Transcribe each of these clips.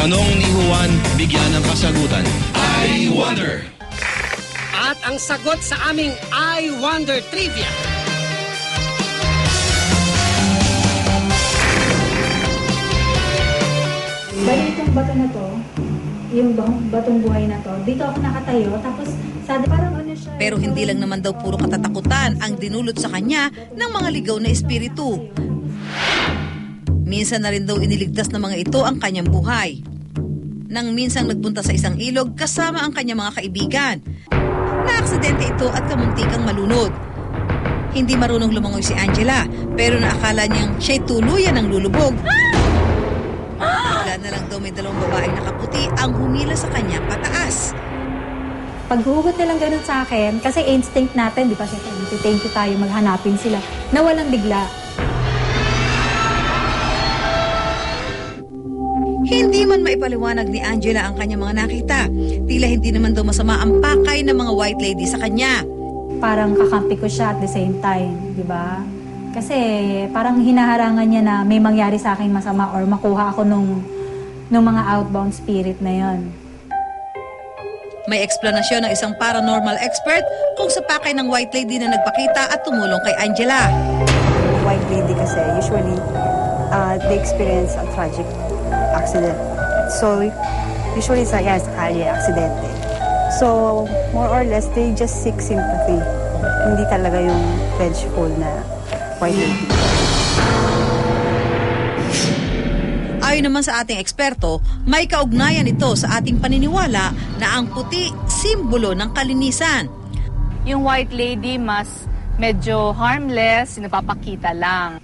Tanong ni Juan, bigyan ng kasagutan. I wonder. At ang sagot sa aming I Wonder Trivia. Bali itong bato na to, yung ba- batong buhay na to, dito ako nakatayo, tapos sa parang ano siya. Pero hindi lang naman daw puro katatakutan ang dinulot sa kanya ng mga ligaw na espiritu. Minsan na rin daw iniligtas ng mga ito ang kanyang buhay. Nang minsang nagpunta sa isang ilog kasama ang kanyang mga kaibigan. Naaksidente ito at kamuntikang malunod. Hindi marunong lumangoy si Angela pero naakala niyang siya'y tuluyan ng lulubog. Bigla na lang daw may dalawang babaeng nakaputi ang humila sa kanya pataas. Paghugot nilang ganun sa akin, kasi instinct natin, di ba, siyempre, thank you tayo, maghanapin sila, na walang bigla. Hindi man maipaliwanag ni Angela ang kanyang mga nakita. Tila hindi naman daw masama ang pakay ng mga white lady sa kanya. Parang kakampi ko siya at the same time, di ba? Kasi parang hinaharangan niya na may mangyari sa akin masama or makuha ako nung, nung mga outbound spirit na yon. May eksplanasyon ng isang paranormal expert kung sa pakay ng white lady na nagpakita at tumulong kay Angela. white lady kasi usually uh, they experience a tragic accident. So usually sa yeah, sa kalye aksidente. So more or less they just seek sympathy. Hindi talaga yung vengeful na white lady. Ayon naman sa ating eksperto, may kaugnayan ito sa ating paniniwala na ang puti simbolo ng kalinisan. Yung white lady mas medyo harmless, napapakita lang.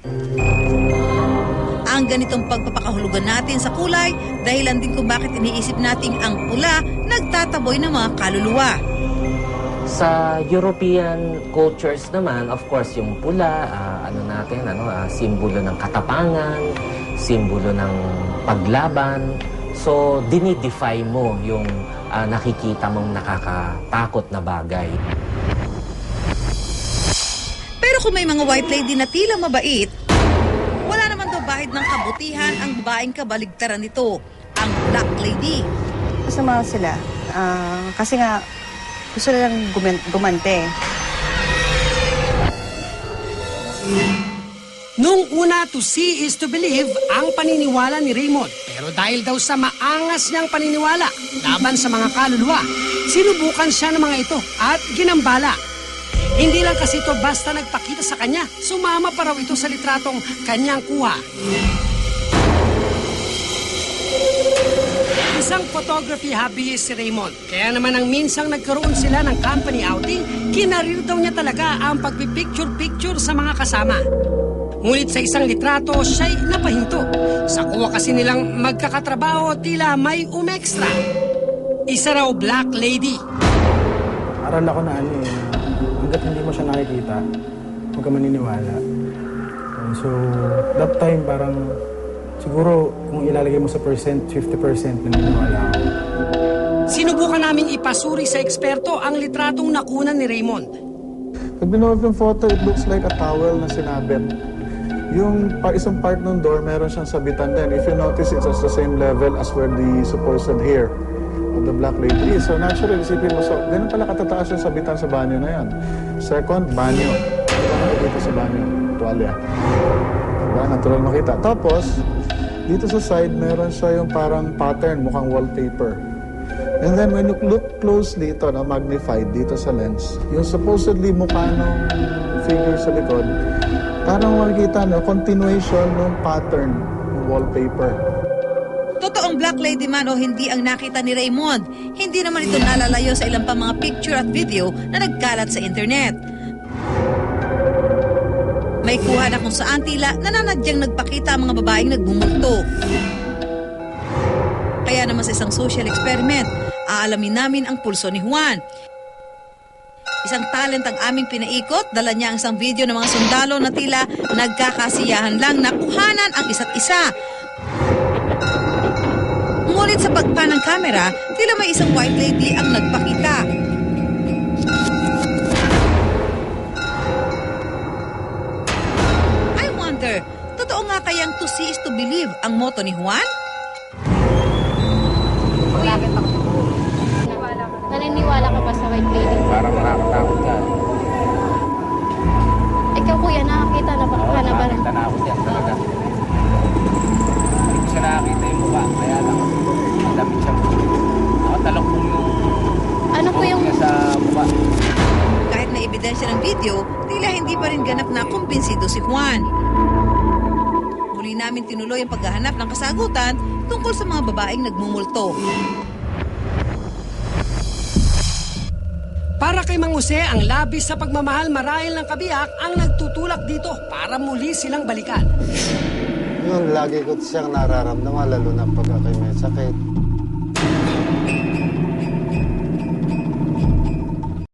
Ang ganitong pagpapakahulugan natin sa kulay, dahilan din kung bakit iniisip nating ang pula nagtataboy ng mga kaluluwa. Sa European cultures naman, of course, yung pula, ah, ano natin, ano, ah, simbolo ng katapangan, simbolo ng paglaban. So, dinidefy mo yung ah, nakikita mong nakakatakot na bagay. Pero kung may mga white lady na tila mabait, bahid ng kabutihan ang babaeng kabaligtaran nito, ang black lady. Masama sila. Ah, kasi nga gusto nilang gumen- gumante. Nung una, to see is to believe ang paniniwala ni Raymond. Pero dahil daw sa maangas niyang paniniwala laban sa mga kaluluwa, sinubukan siya ng mga ito at ginambala. Hindi lang kasi ito basta nagpakita sa kanya, sumama pa raw ito sa litratong kanyang kuha. Isang photography hobbyist si Raymond. Kaya naman ang minsang nagkaroon sila ng company outing, kinarir daw niya talaga ang pagpipicture-picture sa mga kasama. Ngunit sa isang litrato, siya'y napahinto. Sa kuha kasi nilang magkakatrabaho, tila may umextra. Isa raw black lady. aral ako na ano eh, hanggat hindi mo siya nakikita, huwag ka maniniwala. So, that time parang, siguro kung ilalagay mo sa percent, 50% naniniwala ako. Sinubukan namin ipasuri sa eksperto ang litratong nakunan ni Raymond. Pag binuha yung photo, it looks like a towel na sinabit. Yung pa, isang part ng door, meron siyang sabitan din. If you notice, it's at the same level as where the supposed hair of the black lady is. So naturally, isipin mo, so, ganun pala katataas yung sabitan sa banyo na yan. Second, banyo. Dito sa banyo? Tuwalya. Diba? Natural makita. Tapos, dito sa side, meron siya yung parang pattern, mukhang wallpaper. And then when you look closely, ito na magnified dito sa lens, yung supposedly mukha ng figure sa likod, parang makikita no, continuation ng pattern ng wallpaper. Totoong black lady man o hindi ang nakita ni Raymond, hindi naman ito nalalayo sa ilang pang mga picture at video na nagkalat sa internet. May kuha na kung saan tila nananadyang nagpakita ang mga babaeng nagbumulto. Kaya naman sa isang social experiment, aalamin namin ang pulso ni Juan. Isang talent ang aming pinaikot, dala niya ang isang video ng mga sundalo na tila nagkakasiyahan lang na kuhanan ang isa't isa. Ngunit sa pagpa ng kamera, tila may isang white lady ang nagpakita. I wonder, totoo nga kayang to see is to believe ang moto ni Juan? Malapit ako sa Naniniwala ka ba sa white lady? Parang nakakatakot ka. Si Juan. Muli namin tinuloy ang paghahanap ng kasagutan tungkol sa mga babaeng nagmumulto. Para kay Mang Jose, ang labis sa pagmamahal marahil ng kabiyak ang nagtutulak dito para muli silang balikan. Yun, lagi ko siyang nararamdaman, lalo na pag ako'y may sakit.